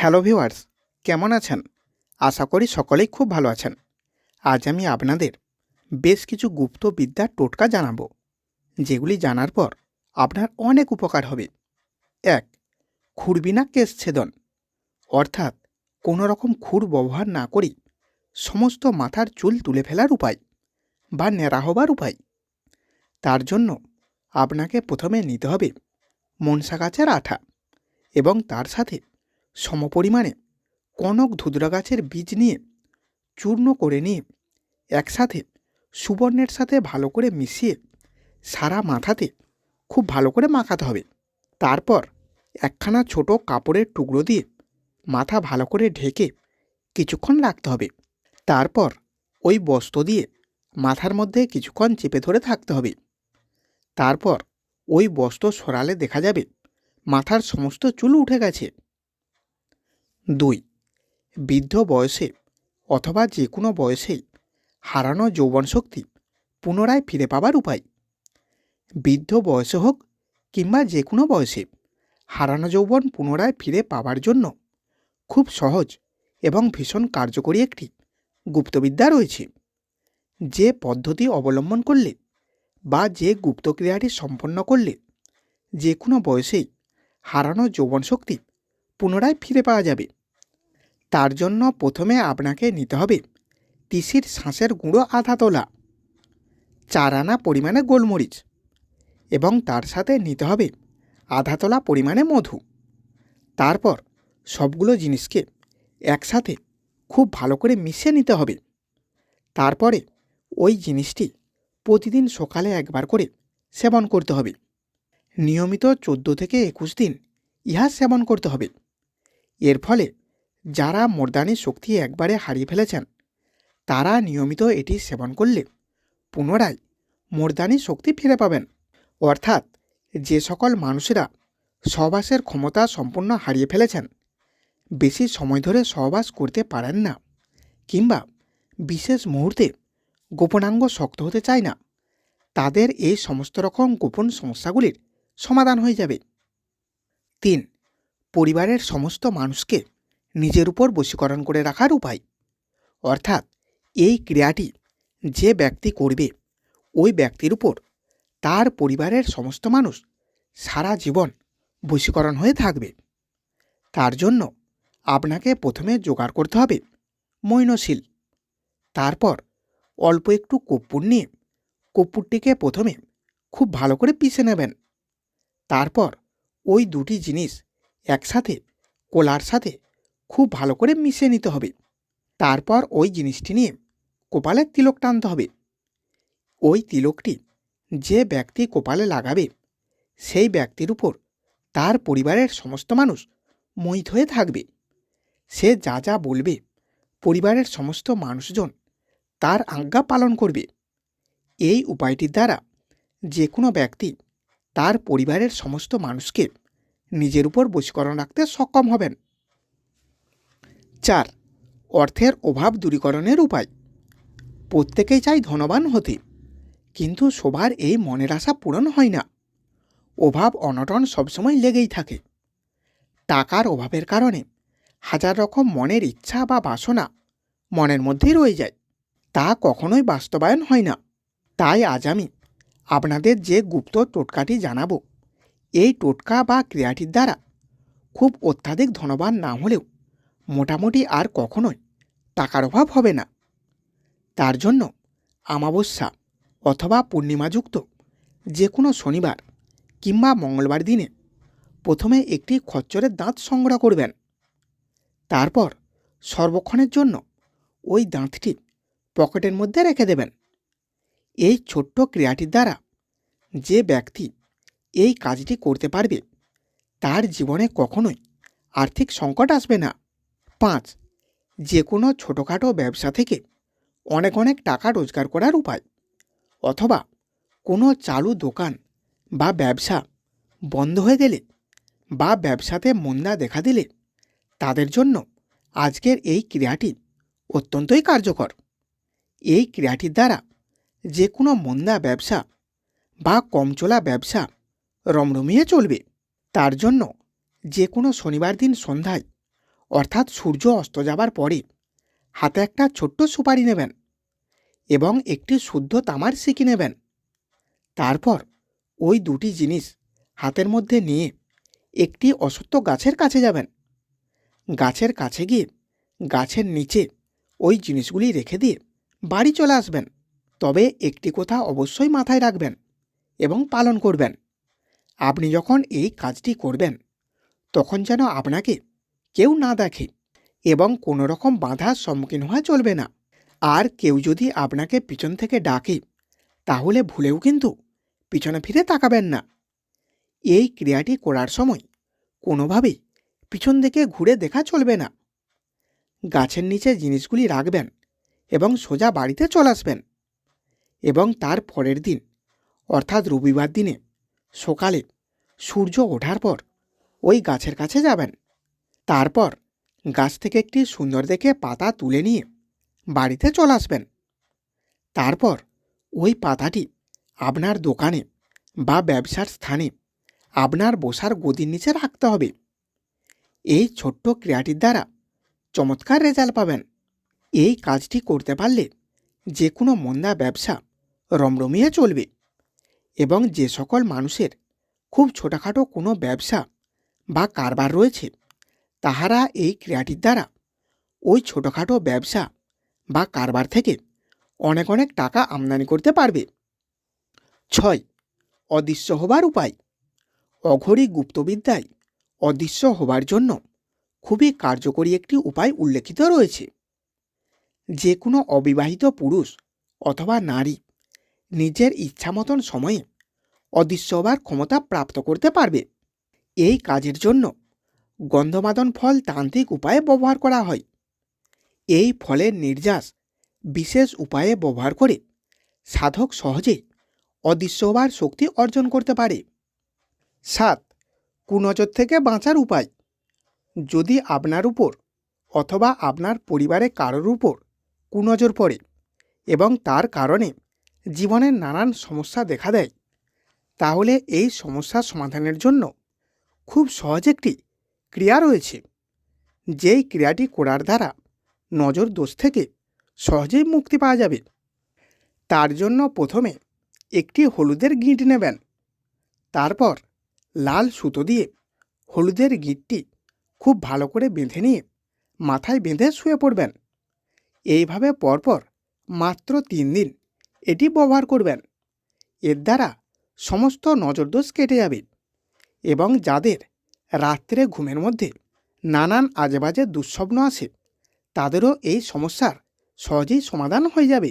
Hello viewers, কেমন আছেন? আশা করি সকলেই খুব ভালো আছেন। আজ আমি আপনাদের বেশ কিছু গুপ্ত বিদ্যার টোটকা জানাব, যেগুলি জানার পর আপনার অনেক উপকার হবে। এক, খুরবিনা কেশ ছেদন। অর্থাৎ কোনো রকম খুর ব্যবহার না করেই সমস্ত মাথার চুল তুলে ফেলার উপায় বা ন্যাড়া হবার উপায়। তার জন্য আপনাকে প্রথমে নিতে হবে মনসা গাছের আঠা এবং তার সাথে সমপরিমাণে কনক ধুদরা গাছের বীজ নিয়ে চূর্ণ করে নিয়ে একসাথে সুবর্ণের সাথে ভালো করে মিশিয়ে সারা মাথাতে খুব ভালো করে মাখাতে হবে। তারপর একখানা ছোট কাপড়ের টুকরো দিয়ে মাথা ভালো করে ঢেকে কিছুক্ষণ রাখতে হবে। তারপর ওই বস্ত্র দিয়ে মাথার মধ্যে কিছুক্ষণ চেপে ধরে থাকতে হবে। তারপর ওই বস্ত্র সরালে দেখা যাবে মাথার সমস্ত চুল উঠে গেছে। দুই, বৃদ্ধ বয়সে অথবা যে কোনো বয়সেই হারানো যৌবন শক্তি পুনরায় ফিরে পাবার উপায়। বৃদ্ধ বয়সে হোক কিংবা যে কোনো বয়সে হারানো যৌবন পুনরায় ফিরে পাবার জন্য খুব সহজ এবং ভীষণ কার্যকরী একটি গুপ্তবিদ্যা রয়েছে। যে পদ্ধতি অবলম্বন করলে বা যে গুপ্তক্রিয়াটি সম্পন্ন করলে যে কোনো বয়সেই হারানো যৌবন শক্তি পুনরায় ফিরে পাওয়া যাবে। তার জন্য প্রথমে আপনাকে নিতে হবে তিসির শাঁসের গুঁড়ো আধা তোলা চার আনা পরিমাণে গোলমরিচ এবং তার সাথে নিতে হবে আধা তোলা পরিমাণে মধু। তারপর সবগুলো জিনিসকে একসাথে খুব ভালো করে মিশিয়ে নিতে হবে। তারপরে ওই জিনিসটি প্রতিদিন সকালে একবার করে সেবন করতে হবে। নিয়মিত চোদ্দ থেকে একুশ দিন ইহা সেবন করতে হবে। এর ফলে যারা মর্দানি শক্তি একবারে হারিয়ে ফেলেছেন, তারা নিয়মিত এটি সেবন করলে পুনরায় মর্দানি শক্তি ফিরে পাবেন। অর্থাৎ যে সকল মানুষেরা সহবাসের ক্ষমতা সম্পূর্ণ হারিয়ে ফেলেছেন, বেশি সময় ধরে সহবাস করতে পারেন না কিংবা বিশেষ মুহূর্তে গোপনাঙ্গ শক্ত হতে চায় না, তাদের এই সমস্ত রকম গোপন সমস্যাগুলির সমাধান হয়ে যাবে। তিন পরিবারের সমস্ত মানুষকে নিজের উপর বশীকরণ করে রাখার উপায়। অর্থাৎ এই ক্রিয়াটি যে ব্যক্তি করবে, ওই ব্যক্তির উপর তার পরিবারের সমস্ত মানুষ সারা জীবন বশীকরণ হয়ে থাকবে। তার জন্য আপনাকে প্রথমে জোগাড় করতে হবে মৈনশীল। তারপর অল্প একটু কর্পূর নিয়ে কর্পূরটিকে প্রথমে খুব ভালো করে পিষে নেবেন। তারপর ওই দুটি জিনিস একসাথে, কোলার সাথে খুব ভালো করে মিশিয়ে নিতে হবে। তারপর ওই জিনিসটি নিয়ে কপালে তিলক টানতে হবে। ওই তিলকটি যে ব্যক্তি কপালে লাগাবে, সেই ব্যক্তির উপর তার পরিবারের সমস্ত মানুষ মহিত হয়ে থাকবে। সে যা যা বলবে, পরিবারের সমস্ত মানুষজন তার আজ্ঞা পালন করবে। এই উপায়টির দ্বারা যে কোনো ব্যক্তি তার পরিবারের সমস্ত মানুষকে নিজের উপর বশীকরণ রাখতে সক্ষম হবেন। চার, অর্থের অভাব দূরীকরণের উপায়। প্রত্যেকেই চাই ধনবান হতে, কিন্তু সবার এই মনের আশা পূরণ হয় না। অভাব অনটন সবসময় লেগেই থাকে। টাকার অভাবের কারণে হাজার রকম মনের ইচ্ছা বা বাসনা মনের মধ্যেই রয়ে যায়। তা কখনোই বাস্তবায়ন হয় না। তাই আজ আমি আপনাদের যে গুপ্ত টোটকাটি জানাব এই টোটকা বা ক্রিয়াটির দ্বারা খুব অত্যাধিক ধনবান না হলেও মোটামুটি আর কখনোই টাকার অভাব হবে না। তার জন্য আমাবস্যা অথবা পূর্ণিমাযুক্ত যে কোনো শনিবার কিংবা মঙ্গলবার দিনে প্রথমে একটি খচ্চরের দাঁত সংগ্রহ করবেন। তারপর সর্বক্ষণের জন্য ওই দাঁতটি পকেটের মধ্যে রেখে দেবেন। এই ছোট্ট ক্রিয়াটির দ্বারা যে ব্যক্তি এই কাজটি করতে পারবে। তার জীবনে কখনোই আর্থিক সংকট আসবে না। পাঁচ যে কোনো ছোটোখাটো ব্যবসা থেকে অনেক অনেক টাকা রোজগার করার উপায় অথবা কোনো চালু দোকান বা ব্যবসা বন্ধ হয়ে গেলে বা ব্যবসাতে মন্দা দেখা দিলে তাদের জন্য আজকের এই ক্রিয়াটি অত্যন্তই কার্যকর। এই ক্রিয়াটির দ্বারা যে কোনো মন্দা ব্যবসা বা কম চলা ব্যবসা রমরমিয়ে চলবে। তার জন্য যে কোনো শনিবার দিন সন্ধ্যায়, অর্থাৎ সূর্য অস্ত যাবার পরে, হাতে একটা ছোট্ট সুপারি নেবেন এবং একটি শুদ্ধ তামার সিকি নেবেন। তারপর ওই দুটি জিনিস হাতের মধ্যে নিয়ে একটি অসত্য গাছের কাছে যাবেন। গাছের কাছে গিয়ে গাছের নিচে ওই জিনিসগুলি রেখে দিয়ে বাড়ি চলে আসবেন। তবে একটি কথা অবশ্যই মাথায় রাখবেন এবং পালন করবেন। আপনি যখন এই কাজটি করবেন, তখন যেন আপনাকে কেউ না দেখে এবং কোনো রকম বাধার সম্মুখীন হওয়া চলবে না। আর কেউ যদি আপনাকে পিছন থেকে ডাকে, তাহলে ভুলেও কিন্তু পিছনে ফিরে তাকাবেন না। এই ক্রিয়াটি করার সময় কোনোভাবেই পিছন দিকে ঘুরে দেখা চলবে না। গাছের নিচে জিনিসগুলি রাখবেন এবং সোজা বাড়িতে চলে আসবেন। এবং তার পরের দিন, অর্থাৎ রবিবার দিনে সকালে সূর্য ওঠার পর ওই গাছের কাছে যাবেন। তারপর গাছ থেকে একটি সুন্দর দেখে পাতা তুলে নিয়ে বাড়িতে চলে আসবেন। তারপর ওই পাতাটি আপনার দোকানে বা ব্যবসার স্থানে আপনার বসার গদির নিচে রাখতে হবে। এই ছোট্ট ক্রিয়াটির দ্বারা চমৎকার রেজাল্ট পাবেন। এই কাজটি করতে পারলে যে কোনো মন্দা ব্যবসা রমরমিয়ে চলবে। এবং যে সকল মানুষের খুব ছোটোখাটো কোনো ব্যবসা বা কারবার রয়েছে, তাহারা এই ক্রিয়াটির দ্বারা ওই ছোটোখাটো ব্যবসা বা কারবার থেকে অনেক অনেক টাকা আমদানি করতে পারবে। ছয়, অদৃশ্য হবার উপায়। অঘরী গুপ্তবিদ্যায় অদৃশ্য হবার জন্য খুবই কার্যকরী একটি উপায় উল্লেখিত রয়েছে। যে কোনো অবিবাহিত পুরুষ অথবা নারী নিজের ইচ্ছা মতন সময়ে অদৃশ্য হবার ক্ষমতা প্রাপ্ত করতে পারবে। এই কাজের জন্য গন্ধমাদন ফল তান্ত্রিক উপায়ে ব্যবহার করা হয়। এই ফলের নির্যাস বিশেষ উপায়ে ব্যবহার করে সাধক সহজে অদৃশ্য হবার শক্তি অর্জন করতে পারে। সাত, কুনজর থেকে বাঁচার উপায়। যদি আপনার উপর অথবা আপনার পরিবারে কারোর উপর কুনজর পড়ে এবং তার কারণে জীবনের নানান সমস্যা দেখা দেয়। তাহলে এই সমস্যার সমাধানের জন্য খুব সহজ একটি ক্রিয়া রয়েছে। যেই ক্রিয়াটি করার দ্বারা নজর দোষ থেকে সহজেই মুক্তি পাওয়া যাবে। তার জন্য প্রথমে একটি হলুদের গিঁট নেবেন। তারপর লাল সুতো দিয়ে হলুদের গিঁটটি খুব ভালো করে বেঁধে নিয়ে মাথায় বেঁধে শুয়ে পড়বেন। এইভাবে পরপর মাত্র তিন দিন এটি ব্যবহার করবেন। এর দ্বারা সমস্ত নজরদোষ কেটে যাবে এবং যাদের রাত্রে ঘুমের মধ্যে নানান আজেবাজে দুঃস্বপ্ন আসে তাদেরও এই সমস্যার সহজেই সমাধান হয়ে যাবে।